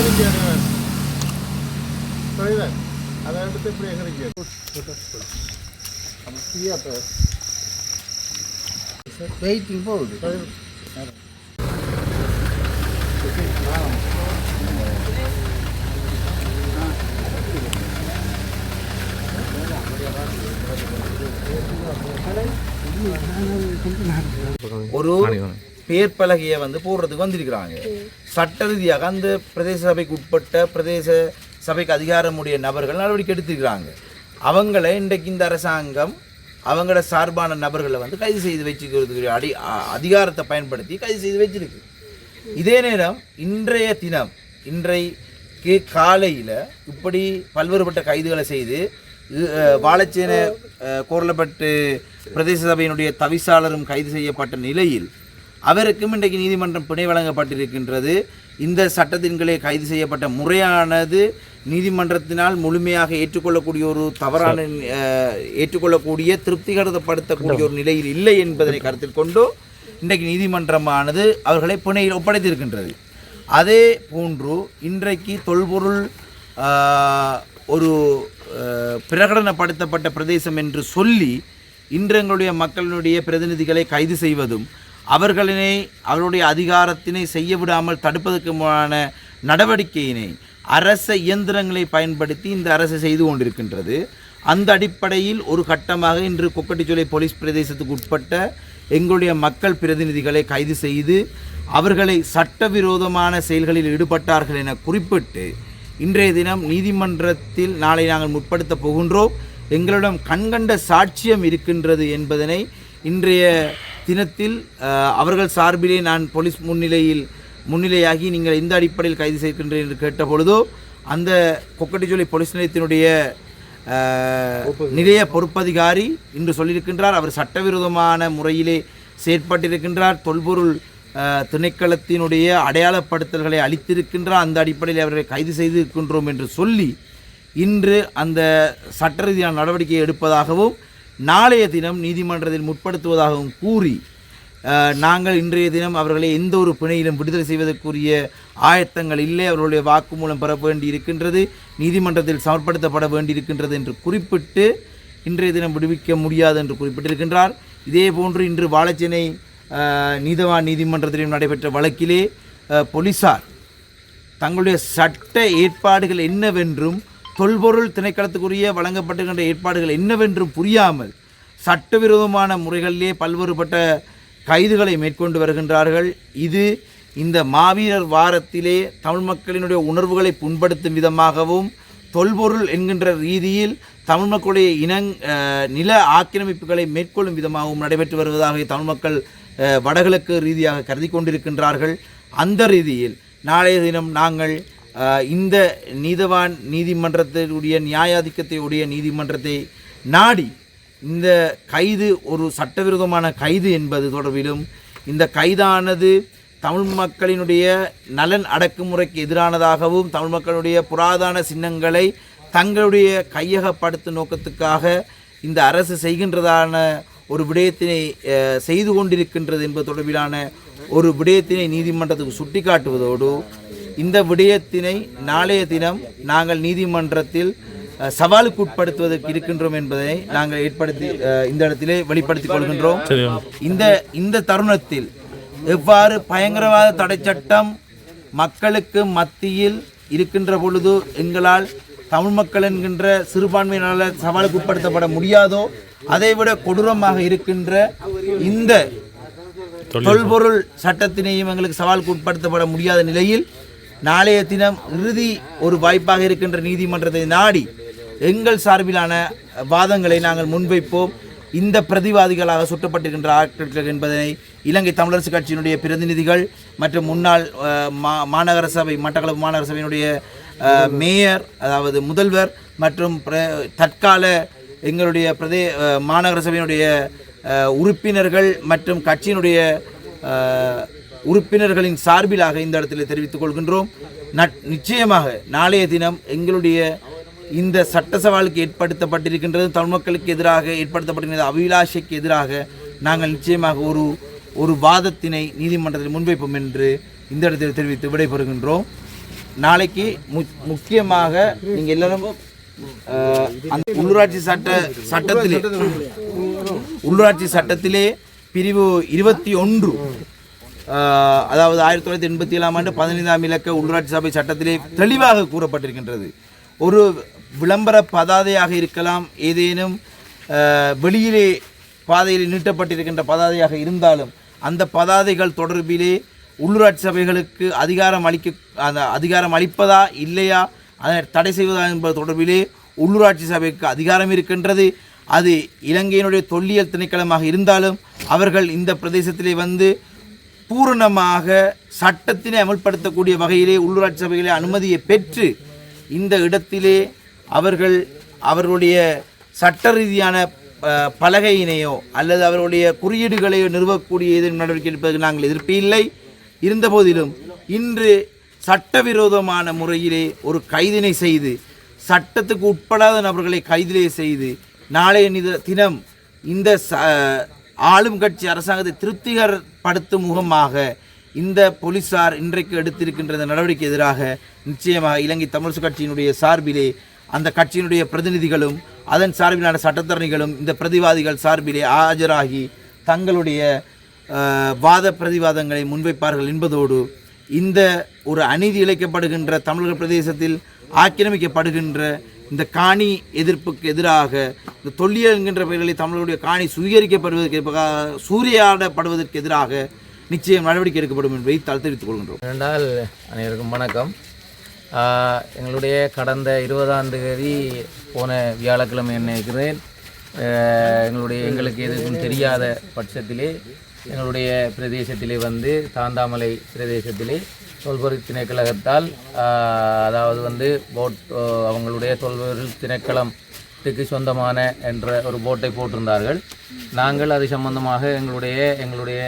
எகரிக்க புரியுதா அதை எடுத்து இப்படி எகரிக்க வெயிட்டிங் போகுது. ஒரு பேர் பலகையை வந்து போடுறதுக்கு வந்திருக்கிறாங்க. சட்ட ரீதியாக அந்த பிரதேச சபைக்கு உட்பட்ட பிரதேச சபைக்கு அதிகாரமுடைய நபர்கள் நடவடிக்கை எடுத்திருக்கிறாங்க. அவங்கள இன்றைக்கு இந்த அரசாங்கம் அவங்களோட சார்பான நபர்களை வந்து கைது செய்து வச்சுக்கிறதுக்கு அடி அதிகாரத்தை பயன்படுத்தி கைது செய்து வச்சிருக்கு. இதே நேரம் இன்றைய தினம் இன்றைக்கு காலையில் இப்படி பல்வேறுபட்ட கைதுகளை செய்து வாழைச்சேன கோரலப்பட்டு பிரதேச சபையினுடைய தவிசாளரும் கைது செய்யப்பட்ட நிலையில் அவருக்கும் இன்றைக்கு நீதிமன்றம் பிணை வழங்கப்பட்டிருக்கின்றது. இந்த சட்டத்தின்களே கைது செய்யப்பட்ட முறையானது நீதிமன்றத்தினால் முழுமையாக ஏற்றுக்கொள்ளக்கூடிய ஒரு தவறான ஏற்றுக்கொள்ளக்கூடிய திருப்திகரப்படுத்தக்கூடிய ஒரு நிலையில் இல்லை என்பதனை கருத்தில் கொண்டு இன்றைக்கு நீதிமன்றமானது அவர்களை பிணையில் ஒப்படைத்திருக்கின்றது. அதே போன்று இன்றைக்கு தொல்பொருள் ஒரு பிரகடனப்படுத்தப்பட்ட பிரதேசம் என்று சொல்லி இன்று எங்களுடைய மக்களினுடைய பிரதிநிதிகளை கைது செய்வதும் அவர்களினை அவருடைய அதிகாரத்தினை செய்ய விடாமல் தடுப்பதற்குமான நடவடிக்கையினை அரச இயந்திரங்களை பயன்படுத்தி இந்த அரசு செய்து கொண்டிருக்கின்றது. அந்த அடிப்படையில் ஒரு கட்டமாக இன்று கொக்கட்டிச்சோலை போலீஸ் பிரதேசத்துக்கு உட்பட்ட எங்களுடைய மக்கள் பிரதிநிதிகளை கைது செய்து அவர்களை சட்டவிரோதமான செயல்களில் ஈடுபட்டார்கள் என குறிப்பிட்டு இன்றைய தினம் நீதிமன்றத்தில் நாளை நாங்கள் முற்படுத்த போகின்றோம். எங்களிடம் கண்கண்ட சாட்சியம் இருக்கின்றது என்பதனை இன்றைய தினத்தில் அவர்கள் சார்பிலே நான் போலீஸ் முன்னிலையில் முன்னிலையாகி நீங்கள் இந்த அடிப்படையில் கைது செய்கின்றேன் என்று கேட்டபொழுதோ அந்த கொக்கட்டிச்சோலை போலீஸ் நிலையத்தினுடைய நிலைய பொறுப்பதிகாரி இன்று சொல்லியிருக்கின்றார். அவர் சட்டவிரோதமான முறையிலே செயற்பட்டிருக்கின்றார். தொல்பொருள் திணைக்களத்தினுடைய அடையாளப்படுத்தல்களை அளித்திருக்கின்றார். அந்த அடிப்படையில் அவர்களை கைது செய்திருக்கின்றோம் என்று சொல்லி இன்று அந்த சட்ட ரீதியான நடவடிக்கையை எடுப்பதாகவும் நாளைய தினம் நீதிமன்றத்தில் முற்படுத்துவதாகவும் கூறி நாங்கள் இன்றைய தினம் அவர்களை எந்த ஒரு பிணையிலும் விடுதலை செய்வதற்குரிய ஆயத்தங்கள் இல்லை. அவர்களுடைய வாக்குமூலம் பெற வேண்டி இருக்கின்றது நீதிமன்றத்தில் சமர்ப்படுத்தப்பட வேண்டியிருக்கின்றது என்று குறிப்பிட்டு இன்றைய தினம் விடுவிக்க முடியாது என்று குறிப்பிட்டிருக்கின்றார். இதே போன்று இன்று வாழைச்சேனை நீதவான் நீதிமன்றத்திலும் நடைபெற்ற வழக்கிலே போலீசார் தங்களுடைய சட்ட ஏற்பாடுகள் என்னவென்றும் தொல்பொருள் திணைக்களத்துக்குரிய வழங்கப்பட்டிருக்கின்ற ஏற்பாடுகள் என்னவென்றும் புரியாமல் சட்டவிரோதமான முறைகளிலே பல்வேறுபட்ட கைதுகளை மேற்கொண்டு வருகின்றார்கள். இது இந்த மாவீரர் வாரத்திலே தமிழ் மக்களினுடைய உணர்வுகளை புண்படுத்தும் விதமாகவும் தொல்பொருள் என்கின்ற ரீதியில் தமிழ் மக்களுடைய இனங் நில ஆக்கிரமிப்புகளை மேற்கொள்ளும் விதமாகவும் நடைபெற்று வருவதாக தமிழ் மக்கள் வடகிழக்கு ரீதியாக கருதி கொண்டிருக்கின்றார்கள். அந்த ரீதியில் நாளைய தினம் நாங்கள் இந்த நீதவான் நீதிமன்றத்தினுடைய நியாயாதிக்கத்தையுடைய நீதிமன்றத்தை நாடி இந்த கைது ஒரு சட்டவிரோதமான கைது என்பது தொடர்பிலும் இந்த கைதானது தமிழ் மக்களினுடைய நலன் அடக்குமுறைக்கு எதிரானதாகவும் தமிழ் மக்களுடைய புராதான சின்னங்களை தங்களுடைய கையகப்படுத்தும் நோக்கத்துக்காக இந்த அரசு செய்கின்றதான ஒரு விடயத்தினை செய்து கொண்டிருக்கின்றது என்பது தொடர்பிலான ஒரு விடயத்தினை நீதிமன்றத்துக்கு சுட்டிக்காட்டுவதோடு இந்த விடயத்தினை நாளைய தினம் நாங்கள் நீதிமன்றத்தில் சவாலுக்கு உட்படுத்துவதற்கு இருக்கின்றோம் என்பதை நாங்கள் ஏற்படுத்தி இந்த இடத்திலே வெளிப்படுத்திக் கொள்கின்றோம். இந்த இந்த தருணத்தில் எவ்வாறு பயங்கரவாத தடை சட்டம் மக்களுக்கு மத்தியில் இருக்கின்ற பொழுது எங்களால் தமிழ் மக்கள் என்கின்ற சிறுபான்மையினால சவாலுக்கு உட்படுத்தப்பட முடியாதோ அதைவிட கொடூரமாக இருக்கின்ற இந்த தொல்பொருள் சட்டத்தினையும் எங்களுக்கு சவாலுக்கு உட்படுத்தப்பட முடியாத நிலையில் நாளைய தினம் இறுதி ஒரு வாய்ப்பாக இருக்கின்ற நீதிமன்றத்தை நாடி எங்கள் சார்பிலான வாதங்களை நாங்கள் முன்வைப்போம். இந்த பிரதிவாதிகளாக சுட்டப்பட்டிருக்கின்ற ஆட்கள் என்பதனை இலங்கை தமிழரசு கட்சியினுடைய பிரதிநிதிகள் மற்றும் முன்னாள் மா மாநகர சபை மட்டக்களப்பு மாநகர சபையினுடைய மேயர் அதாவது முதல்வர் மற்றும் பிர- தற்கால எங்களுடைய பிரதே மாநகர சபையினுடைய உறுப்பினர்கள் மற்றும் கட்சியினுடைய உறுப்பினர்களின் சார்பிலாக இந்த இடத்தில் தெரிவித்துக் கொள்கின்றோம். நட்- நிச்சயமாக நாளைய தினம் எங்களுடைய இந்த சட்ட சவாலுக்கு ஏற்படுத்தப்பட்டிருக்கின்றது. தமிழ் மக்களுக்கு எதிராக ஏற்படுத்தப்பட்டிருக்கின்ற அபிலாஷைக்கு எதிராக நாங்கள் நிச்சயமாக ஒரு ஒரு வாதத்தினை நீதிமன்றத்தில் முன்வைப்போம் என்று இந்த இடத்தில் தெரிவித்து விடைபெறுகின்றோம். நாளைக்கு மு- முக்கியமாக நீங்கள் எல்லாரும் அந்த உள்ளூராட்சி சட்ட சட்டத்திலே உள்ளூராட்சி சட்டத்திலே பிரிவு இருபத்தி ஒன்று அதாவது ஆயிரத்தி தொள்ளாயிரத்தி எண்பத்தி ஏழாம் ஆண்டு பதினைந்தாம் இலக்க உள்ளூராட்சி சபை சட்டத்திலே தெளிவாக கூறப்பட்டிருக்கின்றது. ஒரு விளம்பர பதாதையாக இருக்கலாம் ஏதேனும் வெளியிலே பாதையில் நீட்டப்பட்டிருக்கின்ற பதாதையாக இருந்தாலும் அந்த பதாதைகள் தொடர்பிலே உள்ளூராட்சி சபைகளுக்கு அதிகாரம் அளிக்க அந்த அதிகாரம் அளிப்பதா இல்லையா அதை தடை செய்வதா என்பது தொடர்பிலே உள்ளூராட்சி சபைக்கு அதிகாரம் இருக்கின்றது. அது இலங்கையினுடைய தொல்லியல் திணைக்களமாக இருந்தாலும் அவர்கள் இந்த பிரதேசத்திலே வந்து பூரணமாக சட்டத்தினை அமல்படுத்தக்கூடிய வகையிலே உள்ளூராட்சி சபைகளே அனுமதியை பெற்று இந்த இடத்திலே அவர்கள் அவர்களுடைய சட்ட ரீதியான பலகையினையோ அல்லது அவர்களுடைய குறியீடுகளையோ நிறுவக்கூடிய எதிர் நடவடிக்கை எடுப்பதற்கு நாங்கள் எதிர்ப்பு இல்லை. இருந்தபோதிலும் இன்று சட்டவிரோதமான முறையிலே ஒரு கைதினை செய்து சட்டத்துக்கு உட்படாத நபர்களை கைதிலே செய்து நாளைய தினம் இந்த ச- ஆளும் கட்சி அரசாங்கத்தை திருப்திகரப்படுத்தும் முகமாக இந்த போலீசார் இன்றைக்கு எடுத்திருக்கின்ற இந்த நடவடிக்கை எதிராக நிச்சயமாக இலங்கை தமிழரசு கட்சியினுடைய சார்பிலே அந்த கட்சியினுடைய பிரதிநிதிகளும் அதன் சார்பிலான சட்டத்தரணிகளும் இந்த பிரதிவாதிகள் சார்பிலே ஆஜராகி தங்களுடைய வாத பிரதிவாதங்களை முன்வைப்பார்கள் என்பதோடு இந்த ஒரு அநீதி இழைக்கப்படுகின்ற தமிழக பிரதேசத்தில் ஆக்கிரமிக்கப்படுகின்ற இந்த காணி எதிர்ப்புக்கு எதிராக இந்த தொல்லியல் என்கின்ற பெயர்களில் தமிழர்களுடைய காணி சுவீகரிக்கப்படுவதற்கு எதிராக சூறையாடப்படுவதற்கு எதிராக நிச்சயம் நடவடிக்கை எடுக்கப்படும் என்பதை தல் தெரிவித்துக் கொள்கின்றோம். இரண்டால் அனைவருக்கும் வணக்கம். எங்களுடைய கடந்த இருபதாம் தேதி போன வியாழக்கிழமை நினைக்கிறேன் ஆஹ் எங்களுடைய எங்களுக்கு எதுவும் தெரியாத பட்சத்திலே எங்களுடைய பிரதேசத்திலே வந்து தாந்தாமலை பிரதேசத்திலே தொல்பொரு திணைக்கழகத்தால் அதாவது வந்து போட் அவங்களுடைய தொல்பொருள் திணைக்களத்துக்கு சொந்தமான என்ற ஒரு போட்டை போட்டிருந்தார்கள். நாங்கள் அது சம்பந்தமாக எங்களுடைய எங்களுடைய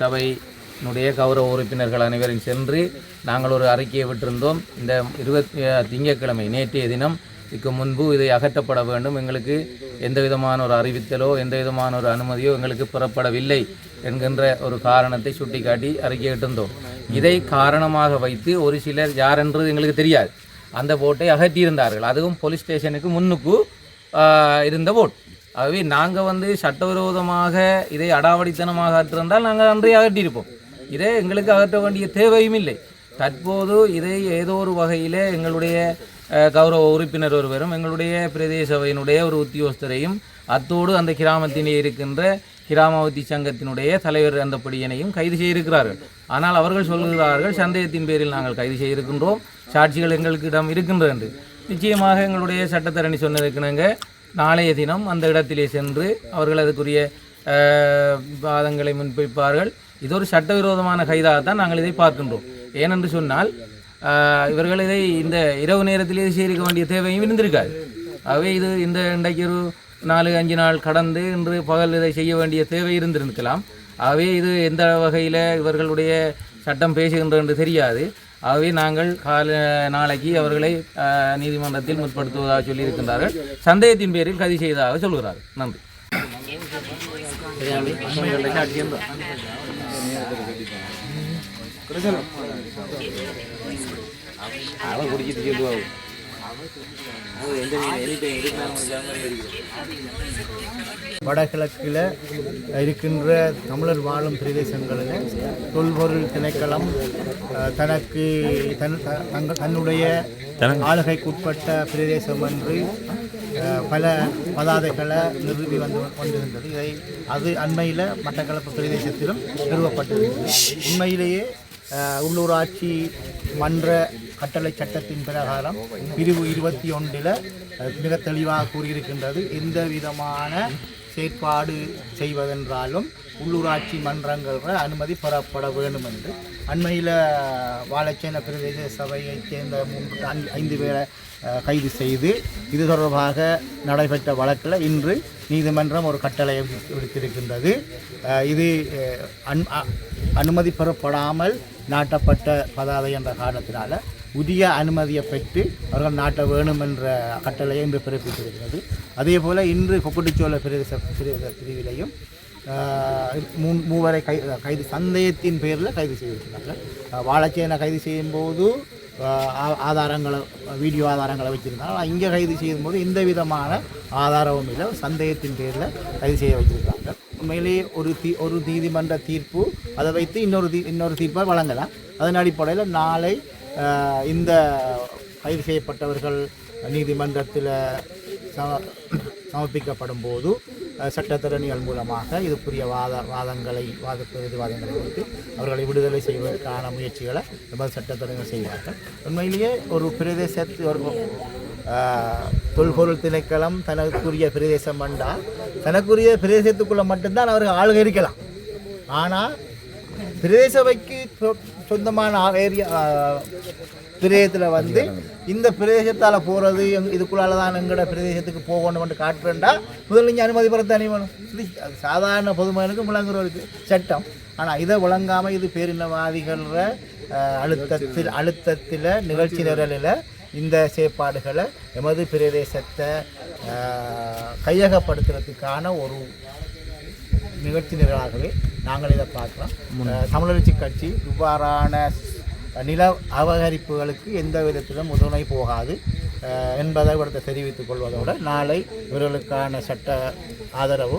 சபையினுடைய கௌரவ உறுப்பினர்கள் அனைவரும் சென்று நாங்கள் ஒரு அறிக்கையை விட்டிருந்தோம். இந்த இருபத்தி திங்கட்கிழமை நேற்றைய தினம் இதுக்கு முன்பு இதை அகற்றப்பட வேண்டும். எங்களுக்கு எந்த விதமான ஒரு அறிவித்தலோ எந்த விதமான ஒரு அனுமதியோ எங்களுக்கு பெறப்படவில்லை. என்கின்ற ஒரு காரணத்தை சுட்டிக்காட்டி அறிக்கையிட்டிருந்தோம் இதை காரணமாக வைத்து ஒரு சிலர் யாரென்றது எங்களுக்கு தெரியாது. அந்த போட்டை அகற்றியிருந்தார்கள். அதுவும் போலீஸ் ஸ்டேஷனுக்கு முன்னுக்கு இருந்த போட் ஆகவே நாங்கள் வந்து சட்டவிரோதமாக இதை அடாவடித்தனமாக அகற்றிருந்தால் நாங்கள் அன்றைய அகற்றியிருப்போம். இதை எங்களுக்கு அகற்ற வேண்டிய தேவையும் இல்லை. தற்போது இதை ஏதோ ஒரு வகையில் எங்களுடைய கௌரவ உறுப்பினர் ஒருவரும் எங்களுடைய பிரதேசவையினுடைய ஒரு உத்தியோகஸ்தரையும் அத்தோடு அந்த கிராமத்திலே இருக்கின்ற ஹிராமாவதி சங்கத்தினுடைய தலைவர் அந்தபடியனையும் கைது செய்திருக்கிறார்கள். ஆனால் அவர்கள் சொல்கிறார்கள் சந்தேகத்தின் பேரில் நாங்கள் கைது செய்திருக்கின்றோம். சாட்சிகள் எங்களுக்கிடம் இருக்கின்றது என்று. நிச்சயமாக எங்களுடைய சட்டத்தரணி சொன்னதுக்கிணங்க நாளைய தினம் அந்த இடத்திலே சென்று அவர்கள் அதுக்குரிய அஹ், வாதங்களை முன்வைப்பார்கள். இது ஒரு சட்டவிரோதமான கைதாகத்தான் நாங்கள் இதை பார்க்கின்றோம். ஏனென்று சொன்னால் இவர்கள் இதை இந்த இரவு நேரத்திலே செய்திருக்க வேண்டிய தேவையும் இருந்திருக்காது. ஆகவே இது இந்த இன்றைக்கு ஒரு நாலு அஞ்சு நாள் கடந்து இன்று பகல் இதை செய்ய வேண்டிய தேவை இருந்திருக்கலாம். ஆகவே இது எந்த வகையில் இவர்களுடைய சட்டம் பேசுகின்ற என்று தெரியாது. ஆகவே நாங்கள் கால நாளைக்கு அவர்களை நீதிமன்றத்தில் முற்படுத்துவதாக சொல்லியிருக்கின்றார்கள். சந்தேகத்தின் பேரில் கைது செய்ததாக சொல்கிறார்கள் நன்றி. உங்களுடைய குடிச்சிட்டு சொல்லுவாங்க வடகிழக்கில் இருக்கின்ற தமிழர் வாழும் பிரதேசங்களில் தொல்பொருள் திணைக்களம் தனக்கு தன் தன்னுடைய ஆளுகைக்குட்பட்ட பிரதேசம் என்று பல பதாதைகளை நிறுவி வந்து கொண்டிருந்தது இதை அது அண்மையில் மட்டக்களப்பு பிரதேசத்திலும் நிறுவப்பட்டிருந்தது. உண்மையிலேயே உள்ளூராட்சி மன்ற கட்டளை சட்டத்தின் பிரகாரம் பிரிவு இருபத்தி ஒன்றில் மிக தெளிவாக கூறியிருக்கின்றது. எந்த விதமான செயற்பாடு செய்வதென்றாலும் உள்ளூராட்சி மன்றங்கள் அனுமதி பெறப்பட வேண்டும் என்று அண்மையில் வாழைச்சேன பிரதேச சபையைச் சேர்ந்த மூன்று ஐந்து- ஐந்து பேரை கைது செய்து இது தொடர்பாக நடைபெற்ற வழக்கில் இன்று நீதிமன்றம் ஒரு கட்டளையை விடுத்திருக்கின்றது. இது அன்- அனுமதி பெறப்படாமல் நாட்டப்பட்ட பதாதை என்ற காரணத்தினால் உரிய அனுமதியை பெற்று அவர்கள் நாட்ட வேணும் என்ற கட்டளையை இன்று பிறப்பித்திருக்கிறது. அதே போல் இன்று கொக்குட்டிச்சோலை பிரதேச பிரிவிலையும் மூ மூவரை கை கைது சந்தேகத்தின் பேரில் கைது செய்திருக்கிறாங்க ஆஹ், வாழைச்சேனை கைது செய்யும்போது போது ஆ- ஆதாரங்களை வீடியோ ஆதாரங்களை வச்சுருந்தாங்க ஆனால் இங்கே கைது செய்யும்போது எந்த விதமான ஆதாரமும் இல்லை சந்தேகத்தின் பேரில் கைது செய்ய வச்சுருக்காங்க உண்மையிலேயே ஒரு தீ ஒரு நீதிமன்ற தீர்ப்பு அதை வைத்து இன்னொரு தீ இன்னொரு தீர்ப்பை வழங்கலாம். அதன் அடிப்படையில் நாளை இந்த கைது செய்யப்பட்டவர்கள் நீதிமன்றத்தில் சம சமர்ப்பிக்கப்படும் போது சட்டத்திறனிகள் மூலமாக இதுக்குரிய வாத வாதங்களை வாத பிரதிவாதங்களை வைத்து அவர்களை விடுதலை செய்வதற்கான முயற்சிகளை நமது சட்டத்திறனிகள் செய்வார்கள். உண்மையிலேயே ஒரு பிரதேசத்து ஒரு தொல்பொருள் திணைக்களம் தனக்குரிய பிரதேசம் வந்தால் தனக்குரிய பிரதேசத்துக்குள்ளே மட்டும்தான் அவர்கள் ஆளுகை இருக்கலாம் ஆனால் பிரதேசவைக்கு சொந்தமான ஏரியா பிரதேசத்தில் வந்து இந்த பிரதேசத்தால் போகிறது எங் இதுக்குள்ளால தான் எங்களோட பிரதேசத்துக்கு போகணும்னு காட்டுறேன்டா. முதல்ல நீங்கள் அனுமதி பெற தனி வேணும் இது அது சாதாரண பொதுமகனுக்கு விளங்குறவருக்கு சட்டம். ஆனால் இதை விளங்காமல் இது பேரினவாதிகளில் அழுத்தத்தில் அழுத்தத்தில் நிகழ்ச்சி நிரலில் இந்த செயற்பாடுகளை எமது பிரதேசத்தை கையகப்படுத்துறதுக்கான ஒரு நிகழ்ச்சி நிரலாகவே நாங்கள் இதை பார்க்கலாம் அஹ், தமிழரட்சி கட்சி இவ்வாறான நில அபகரிப்புகளுக்கு எந்த விதத்திலும் உதவி போகாது. என்பதை இவரத்தை தெரிவித்துக் கொள்வதோடு நாளை இவர்களுக்கான சட்ட ஆதரவு